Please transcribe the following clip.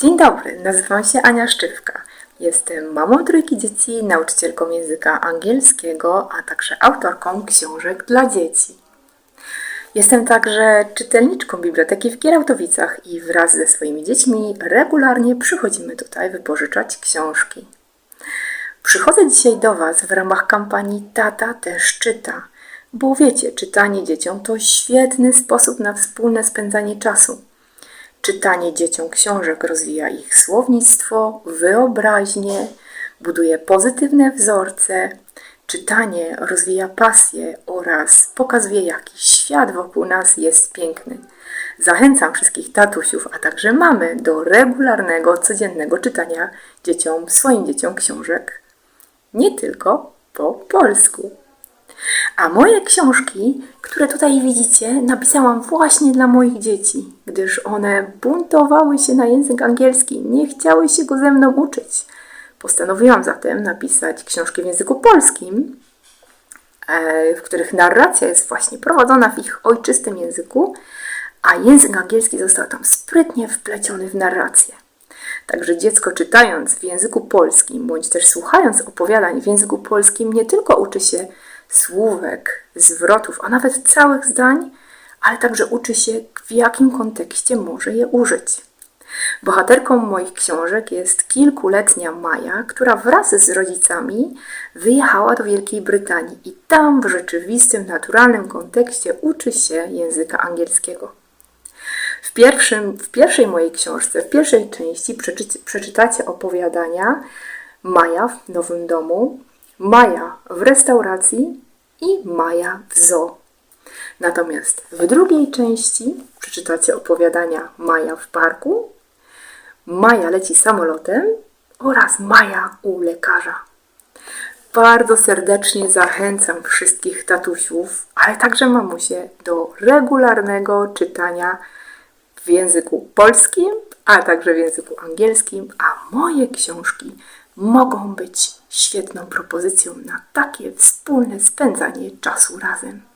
Dzień dobry, nazywam się Ania Szczywka. Jestem mamą trójki dzieci, nauczycielką języka angielskiego, a także autorką książek dla dzieci. Jestem także czytelniczką Biblioteki w Kierałtowicach i wraz ze swoimi dziećmi regularnie przychodzimy tutaj wypożyczać książki. Przychodzę dzisiaj do Was w ramach kampanii Tata też czyta, bo wiecie, czytanie dzieciom to świetny sposób na wspólne spędzanie czasu. Czytanie dzieciom książek rozwija ich słownictwo, wyobraźnię, buduje pozytywne wzorce. Czytanie rozwija pasję oraz pokazuje, jaki świat wokół nas jest piękny. Zachęcam wszystkich tatusiów, a także mamy do regularnego, codziennego czytania dzieciom, swoim dzieciom książek. Nie tylko po polsku. A moje książki, które tutaj widzicie, napisałam właśnie dla moich dzieci, gdyż one buntowały się na język angielski, nie chciały się go ze mną uczyć. Postanowiłam zatem napisać książki w języku polskim, e, w których narracja jest właśnie prowadzona w ich ojczystym języku, a język angielski został tam sprytnie wpleciony w narrację. Także dziecko czytając w języku polskim, bądź też słuchając opowiadań w języku polskim, nie tylko uczy się słówek, zwrotów, a nawet całych zdań, ale także uczy się, w jakim kontekście może je użyć. Bohaterką moich książek jest kilkuletnia Maja, która wraz z rodzicami wyjechała do Wielkiej Brytanii i tam w rzeczywistym, naturalnym kontekście uczy się języka angielskiego. W, pierwszym, w pierwszej mojej książce, w pierwszej części przeczy, przeczytacie opowiadania Maja w nowym domu, Maja w restauracji i Maja w zoo. Natomiast w drugiej części przeczytacie opowiadania Maja w parku, Maja leci samolotem oraz Maja u lekarza. Bardzo serdecznie zachęcam wszystkich tatusiów, ale także mamusie do regularnego czytania w języku polskim, a także w języku angielskim, a moje książki mogą być świetną propozycją na takie wspólne spędzanie czasu razem.